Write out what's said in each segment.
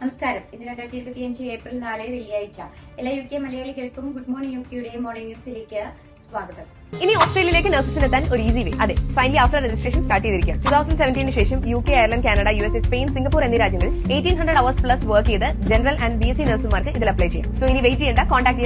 നമസ്കാരം. ഇന്ന് രണ്ടായിരത്തി ഇരുപത്തി അഞ്ച് ഏപ്രിൽ നാല് വെള്ളിയാഴ്ച. എല്ലാ യു കെ മലയാളികൾക്കും ഗുഡ് മോർണിംഗ് യു കെയുടെ മോർണിംഗ് ന്യൂസിലേക്ക് സ്വാഗതം. ഇനി ഓസ്ട്രേലിയയിലേക്ക് നഴ്സസിനെത്താൻ ഒരു ഈസി വേ അതെ ഫൈനലി ആഫ്റ്റർ രജിസ്ട്രേഷൻ സ്റ്റാർട്ട് ചെയ്തിരിക്കുകയാണ്. ടു തൗസൻഡ് സെവന്റീന് ശേഷം U K Ireland Canada U S Spain Singapore എന്നീ രാജ്യങ്ങളിൽ eighteen hundred hours plus work ചെയ്ത് general and B S C നഴ്സുമാർക്ക് ഇതിൽ അപ്ലൈ ചെയ്യാം. സോ ഇനി വെയിറ്റ് ചെയ്യേണ്ട കോൺടാക്ട്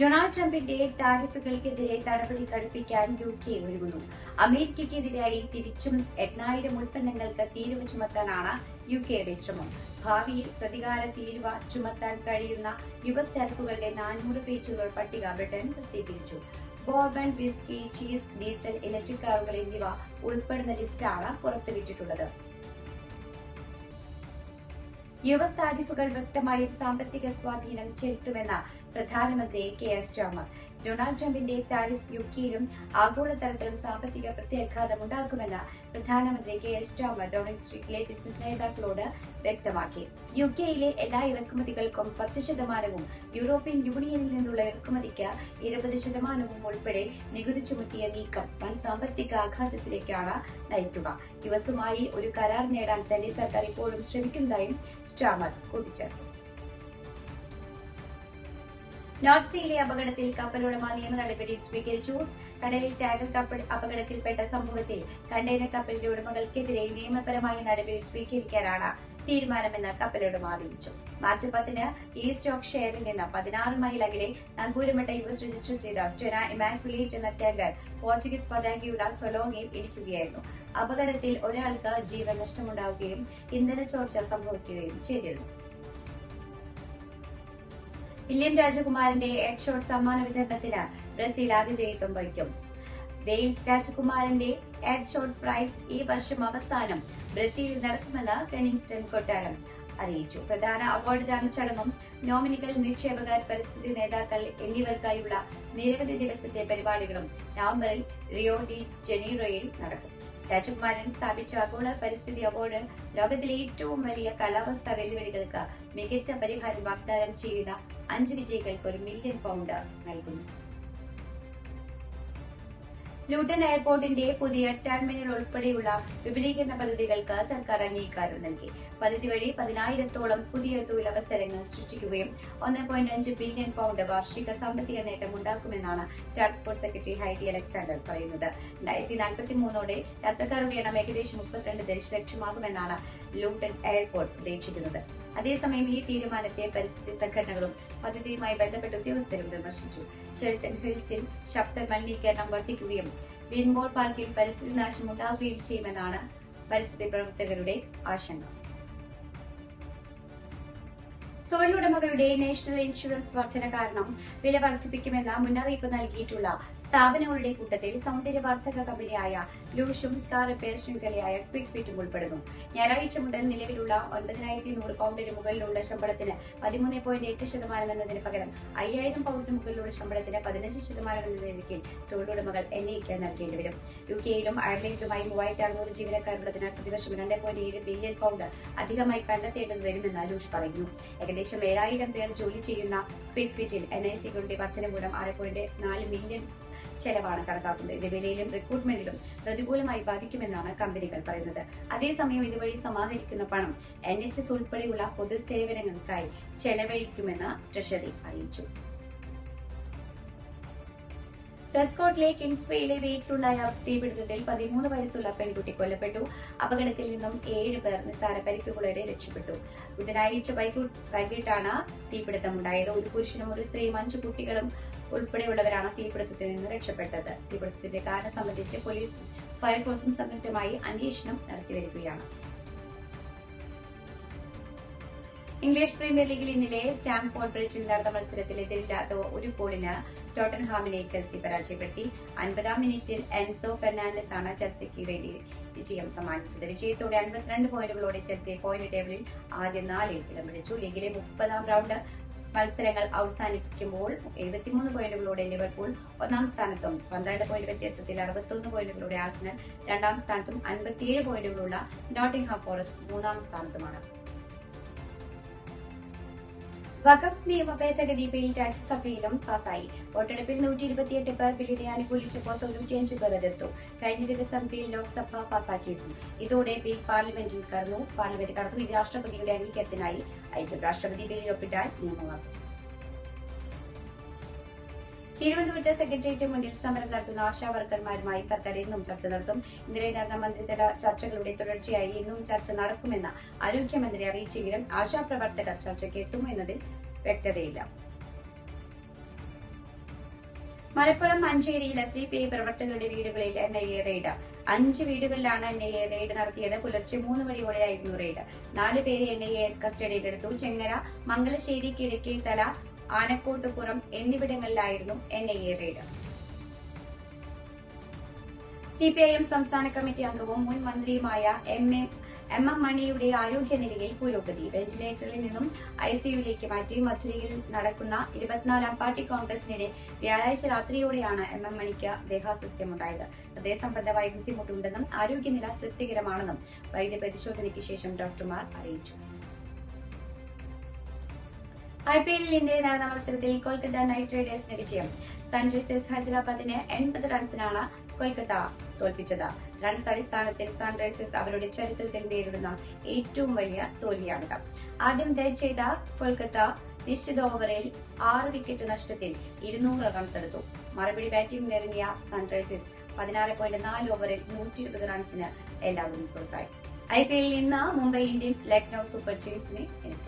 ഡൊണാൾഡ് ട്രംപിന്റെ താരിഫുകൾക്കെതിരെ നടപടി കടുപ്പിക്കാൻ യു കെ ഒരുങ്ങുന്നു. അമേരിക്കയ്ക്കെതിരായി തിരിച്ചും എണ്ണായിരം ഉൽപ്പന്നങ്ങൾക്ക് തീരുവ ചുമത്താനാണ് യു കെയുടെ ശ്രമം. ഭാവിയിൽ പ്രതികാര തീരുവ ചുമത്താൻ കഴിയുന്ന യുവചരക്കുകളുടെ നാനൂറ് പേജുകൾ പട്ടിക ബ്രിട്ടൻ പ്രസിദ്ധീകരിച്ചു. Bourbon whisky cheese diesel electric കാറുകൾ എന്നിവ ഉൾപ്പെടുന്ന ലിസ്റ്റാണ് പുറത്തുവിട്ടിട്ടുള്ളത്. യുവ താരിഫുകൾ വ്യക്തമായും സാമ്പത്തിക സ്വാധീനം ചെലുത്തുമെന്ന് പ്രധാനമന്ത്രി കെ എസ് ടോമർ ഡൊണാൾഡ് ട്രംപിന്റെ താരിഫ് യു കെയിലും ആഗോളതലത്തിലും സാമ്പത്തിക പ്രത്യാഘാതം ഉണ്ടാക്കുമെന്ന് പ്രധാനമന്ത്രി കെ എസ് ടോമർ ഡൊണാൾഡ് സ്ട്രീറ്റിലെ ബിസിനസ് നേതാക്കളോട് വ്യക്തമാക്കി. യു കെയിലെ എല്ലാ ഇറക്കുമതികൾക്കും പത്ത് ശതമാനവും യൂറോപ്യൻ യൂണിയനിൽ നിന്നുള്ള ഇറക്കുമതിക്ക് ഇരുപത് ശതമാനവും ഉൾപ്പെടെ നികുതി ചുമത്തിയ നീക്കം വൻ സാമ്പത്തിക ആഘാതത്തിലേക്കാണ് നയിക്കുക. യുഎസുമായി ഒരു കരാർ നേടാൻ തന്റെ സർക്കാർ ഇപ്പോഴും ശ്രമിക്കുന്നതായും സ്റ്റാമർ കൂട്ടിച്ചേർത്തു. നോർത്ത് അപകടത്തിൽ കപ്പലുടമ നിയമ നടപടി സ്വീകരിച്ചു. കടലിൽ ടാഗർ കപ്പൽ അപകടത്തിൽപ്പെട്ട സംഭവത്തിൽ കണ്ടെയ്നർ കപ്പലിന്റെ ഉടമകൾക്കെതിരെ നിയമപരമായ നടപടി സ്വീകരിക്കാനാണ് തീരുമാനമെന്ന് കപ്പലുടമ അറിയിച്ചു. മാർച്ച് പത്തിന് ഈസ്റ്റ് ഷെയറിൽ നിന്ന് പതിനാറ് മൈൽ അകലെ നങ്കൂരമട്ട യുഎസ് രജിസ്റ്റർ ചെയ്ത സ്റ്റെന ഇമാക്കുലേറ്റ് എന്ന ടാങ്കർ പോർച്ചുഗീസ് പതാകയുള്ള സൊലോങ്ങയിൽ ഇടിക്കുകയായിരുന്നു. അപകടത്തിൽ ഒരാൾക്ക് ജീവൻ നഷ്ടമുണ്ടാവുകയും ഇന്ധന ചോർച്ച സംഭവിക്കുകയും ചെയ്തിരുന്നു. വില്യം രാജകുമാരന്റെ എഡ് ഷോട്ട് സമ്മാന വിതരണത്തിന് ബ്രസീൽ ആതിഥേയത്വം വഹിക്കും. വെയിൽസ് രാജകുമാരന്റെ എഡ് ഷോട്ട് പ്രൈസ് ഈ വർഷം അവസാനം ബ്രസീലിൽ നടക്കുമെന്ന് കെനിങ്സ്റ്റൺ കൊട്ടാരം അറിയിച്ചു. പ്രധാന അവാർഡ് ദാന ചടങ്ങും നോമിനികൾ നിക്ഷേപകർ പരിസ്ഥിതി നേതാക്കൾ എന്നിവർക്കായുള്ള നിരവധി ദിവസത്തെ പരിപാടികളും നവംബറിൽ റിയോ ഡി ജനീറോയിൽ നടക്കും. രാജകുമാരൻ സ്ഥാപിച്ച ആഗോള പരിസ്ഥിതി അവാർഡ് ലോകത്തിലെ ഏറ്റവും വലിയ കാലാവസ്ഥാ വെല്ലുവിളികൾക്ക് മികച്ച പരിഹാരം വാഗ്ദാനം ചെയ്യുന്ന അഞ്ച് വിജയികൾക്ക് ഒരു മില്യൺ പൗണ്ട് നൽകുന്നു. ലൂട്ടൺ എയർപോർട്ടിന്റെ പുതിയ ടെർമിനൽ ഉൾപ്പെടെയുള്ള വിപുലീകരണ പദ്ധതികൾക്ക് സർക്കാർ അംഗീകാരം നൽകി. പദ്ധതി വഴി പതിനായിരത്തോളം പുതിയ തൊഴിലവസരങ്ങൾ സൃഷ്ടിക്കുകയും ഒന്ന് പോയിന്റ് അഞ്ച് ബില്യൺ പൗണ്ട് വാർഷിക സാമ്പത്തിക നേട്ടം ഉണ്ടാക്കുമെന്നാണ് ട്രാൻസ്പോർട്ട് സെക്രട്ടറി ഹൈഡി അലക്സാണ്ടർ പറയുന്നത്. രണ്ടായിരത്തി നാൽപ്പത്തി മൂന്നോടെ യാത്രക്കാരുടെ എണ്ണം ഏകദേശം മുപ്പത്തിരണ്ട് ദശലക്ഷമാകുമെന്നാണ് ലൂട്ടൺ എയർപോർട്ട് പ്രതീക്ഷിക്കുന്നത് അതേസമയം ഈ തീരുമാനത്തെ പരിസ്ഥിതി സംഘടനകളും പദ്ധതിയുമായി ബന്ധപ്പെട്ട ഉദ്യോഗസ്ഥരും വിമർശിച്ചു. ചെൽട്ടൺ ഹിൽസിൽ ശബ്ദ മലിനീകരണം വർദ്ധിക്കുകയും വിൻമോർ പാർക്കിൽ പരിസ്ഥിതി നാശം ഉണ്ടാവുകയും ചെയ്യുമെന്നാണ് പരിസ്ഥിതി പ്രവർത്തകരുടെ ആശങ്ക. തൊഴിലുടമകളുടെ നാഷണൽ ഇൻഷുറൻസ് വർധന കാരണം വില വർദ്ധിപ്പിക്കുമെന്ന മുന്നറിയിപ്പ് നൽകിയിട്ടുള്ള സ്ഥാപനങ്ങളുടെ കൂട്ടത്തിൽ സൗന്ദര്യവർദ്ധക കമ്പനിയായ ലൂഷും കാർ റിപ്പയർ ശൃംഖലയായ ക്വിക്ക് ഫിറ്റും ഉൾപ്പെടുന്നു. ഞായറാഴ്ച മുതൽ നിലവിലുള്ള ഒൻപതിനായിരത്തി നൂറ് പൗണ്ടിന് മുകളിലുള്ള ശമ്പളത്തിന് പതിമൂന്ന് പോയിന്റ് എട്ട് ശതമാനം എന്നതിന് പകരം അയ്യായിരം പൗണ്ടിന് മുകളിലുള്ള ശമ്പളത്തിന് പതിനഞ്ച് ശതമാനം എന്ന നിരക്കിൽ തൊഴിലുടമകൾ എൻഐക്ക് നൽകേണ്ടി വരും. യു കെയിലും അയർലൻഡിലുമായി മൂവായിരത്തി അറുന്നൂറ് ജീവനക്കാരുള്ളതിനാൽ പ്രതിവർഷം രണ്ട് പോയിന്റ് ഏഴ് ബില്യൺ പൗണ്ട് അധികമായി കണ്ടെത്തേണ്ടത് വരുമെന്ന് ലൂഷ് പറയുന്നു. ഏകദേശം ഏഴായിരം പേർ ജോലി ചെയ്യുന്ന ക്വിക്ക് ഫിറ്റിൽ എൻ ഐ സികളുടെ വർധന മൂലം ആറ് പോയിന്റ് നാല് മില്യൺ ചെലവാണ് കണക്കാക്കുന്നത്. ഇത് വിലയിലും റിക്രൂട്ട്മെന്റിലും പ്രതികൂലമായി ബാധിക്കുമെന്നാണ് കമ്പനികൾ പറയുന്നത്. അതേസമയം ഇതുവഴി സമാഹരിക്കുന്ന പണം എൻ എച്ച് എസ് ഉൾപ്പെടെയുള്ള പൊതുസേവനങ്ങൾക്കായി ചെലവഴിക്കുമെന്ന് ട്രഷറി അറിയിച്ചു. പ്രസ്കോട്ടിലെ കിങ്സ്വേയിലെ വീട്ടിലുണ്ടായ തീപിടുത്തത്തിൽ പതിമൂന്ന് വയസ്സുള്ള പെൺകുട്ടി കൊല്ലപ്പെട്ടു. അപകടത്തിൽ നിന്നും ഏഴ് പേർ നിസ്സാര പരിക്കുകളോടെ രക്ഷപ്പെട്ടു. ബുധനാഴ്ച വൈകു- വൈകിട്ടാണ് തീപിടുത്തമുണ്ടായത്. ഒരു പുരുഷനും ഒരു സ്ത്രീയും അഞ്ചു കുട്ടികളും ഉൾപ്പെടെയുള്ളവരാണ് തീപിടുത്തത്തിൽ നിന്ന് രക്ഷപ്പെട്ടത്. തീപിടുത്തത്തിന്റെ കാരണം സംബന്ധിച്ച് പോലീസും ഫയർഫോഴ്സും സംയുക്തമായി അന്വേഷണം നടത്തിവരികയാണ് ഇംഗ്ലീഷ് പ്രീമിയർ ലീഗിൽ ഇന്നലെ സ്റ്റാംഫോർഡ് ബ്രിഡ്ജിൽ നടന്ന മത്സരത്തിൽ എതിരില്ലാത്ത ഒരു ഗോളിന് ടോട്ടൻഹാമിനെ ചെൽസി പരാജയപ്പെടുത്തി. അൻപതാം മിനിറ്റിൽ എൻസോ ഫെർണാണ്ടസ് ആണ് ചെൽസിക്ക് വേണ്ടി വിജയം സമ്മാനിച്ചത്. വിജയത്തോടെ അൻപത്തിരണ്ട് പോയിന്റുകളോടെ ചെൽസി പോയിന്റ് ടേബിളിൽ ആദ്യ നാലിൽ ഇടം പിടിച്ചു ലീഗിലെ മുപ്പതാം റൗണ്ട് മത്സരങ്ങൾ അവസാനിപ്പിക്കുമ്പോൾ എഴുപത്തിമൂന്ന് പോയിന്റുകളോടെ ലിവർപൂൾ ഒന്നാം സ്ഥാനത്തും പന്ത്രണ്ട് പോയിന്റ് വ്യത്യാസത്തിൽ അറുപത്തൊന്ന് പോയിന്റുകളുടെ ആസ്നൽ രണ്ടാം സ്ഥാനത്തും അൻപത്തിയേഴ് പോയിന്റുകളുള്ള നോട്ടിംഗ്ഹാം ഫോറസ്റ്റ് മൂന്നാം സ്ഥാനത്തുമാണ്. വഖഫ് നിയമ ഭേദഗതി ബിൽ രാജ്യസഭയിലും പാസായി. വോട്ടെടുപ്പിൽ നൂറ്റി ഇരുപത്തിയെട്ട് പേർ ബില്ലിനെ അനുകൂലിച്ചപ്പോൾ തൊണ്ണൂറ്റിയഞ്ച് പേർ എതിർത്തു. കഴിഞ്ഞ ദിവസം ബിൽ ലോക്സഭ പാസാക്കിയിരുന്നു. ഇതോടെ ബിൽ പാർലമെന്റിൽ കടന്നു. പാർലമെന്റ് കടന്നു. ഇത് രാഷ്ട്രപതിയുടെ അംഗീകാരത്തിനായി. അയക്കും രാഷ്ട്രപതി ബില്ലിൽ ഒപ്പിട്ടാൽ നിയമമാക്കും തിരുവനന്തപുരത്ത് സെക്രട്ടേറിയറ്റ് മുന്നിൽ സമരം നടത്തുന്ന ആശാ വർക്കർമാരുമായി സർക്കാർ ഇന്നും ചർച്ച നടത്തും. ഇന്നലെ നടന്ന മന്ത്രിതല ചർച്ചകളുടെ തുടർച്ചയായി ഇന്നും ചർച്ച നടക്കുമെന്ന് ആരോഗ്യമന്ത്രി അറിയിച്ചെങ്കിലും ആശാപ്രവർത്തകർ ചർച്ചയ്ക്ക് എത്തുമെന്നതിൽ വ്യക്തതയില്ല. മലപ്പുറം മഞ്ചേരിയിൽ എസ് ഡി പി ഐ പ്രവർത്തകരുടെ വീടുകളിൽ എൻ ഐ എ റെയ്ഡ്. അഞ്ച് വീടുകളിലാണ് എൻ ഐ എ റെയ്ഡ് നടത്തിയത്. പുലർച്ചെ മൂന്ന് മണിയോടെയായിരുന്നു റെയ്ഡ്. നാല് പേരെ എൻ ഐ എ കസ്റ്റഡിയിലെടുത്തു. Chengara Mangalassery Kizhakkethala Anakkottupuram എന്നിവിടങ്ങളിലായിരുന്നു N I A raid CPIM സംസ്ഥാന കമ്മിറ്റി അംഗവും മുൻ മന്ത്രിയുമായ എം എ എം എം മണിയുടെ ആരോഗ്യനിലയിൽ പുരോഗതി. വെന്റിലേറ്ററിൽ നിന്നും ഐസിയുയിലേക്ക് മാറ്റി മധുരയിൽ നടക്കുന്ന ഇരുപത്തിനാലാം പാർട്ടി കോൺഗ്രസിനിടെ വ്യാഴാഴ്ച രാത്രിയോടെയാണ് എം എം മണിക്ക് ദേഹാസ്വസ്ഥ്യമുണ്ടായത്. ഹൃദയസംബന്ധമായ ബുദ്ധിമുട്ടുണ്ടെന്നും ആരോഗ്യനില തൃപ്തികരമാണെന്നും വൈദ്യപരിശോധനയ്ക്ക് ശേഷം ഡോക്ടർമാർ അറിയിച്ചു. ഐ പി എല്ലിൽ ഇന്നലെ നടന്ന മത്സരത്തിൽ കൊൽക്കത്ത നൈറ്റ് റൈഡേഴ്സിന് വിജയം സൺറൈസേഴ്സ് ഹൈദരാബാദിന് എൺപത് റൺസിനാണ് കൊൽക്കത്ത തോൽപ്പിച്ചത്. റൺസ് അടിസ്ഥാനത്തിൽ സൺറൈസേഴ്സ് അവരുടെ ചരിത്രത്തിൽ നേരിടുന്ന ഏറ്റവും വലിയ തോൽവിയാണിത്. ആദ്യം ബാറ്റ് ചെയ്ത കൊൽക്കത്ത നിശ്ചിത ഓവറിൽ ആറ് വിക്കറ്റ് നഷ്ടത്തിൽ ഇരുന്നൂറ് റൺസ് എടുത്തു. മറുപടി ബാറ്റിംഗിനിറങ്ങിയ സൺറൈസേഴ്സ് പതിനാല് പോയിന്റ് നാല് ഓവറിൽ നൂറ്റി ഇരുപത് റൺസിന് എല്ലാവരും പുറത്തായി. ഐ പി എല്ലിൽ ഇന്ന് മുംബൈ ഇന്ത്യൻസ് ലക്നൌ സൂപ്പർ കിങ്സിനെ നേരിടും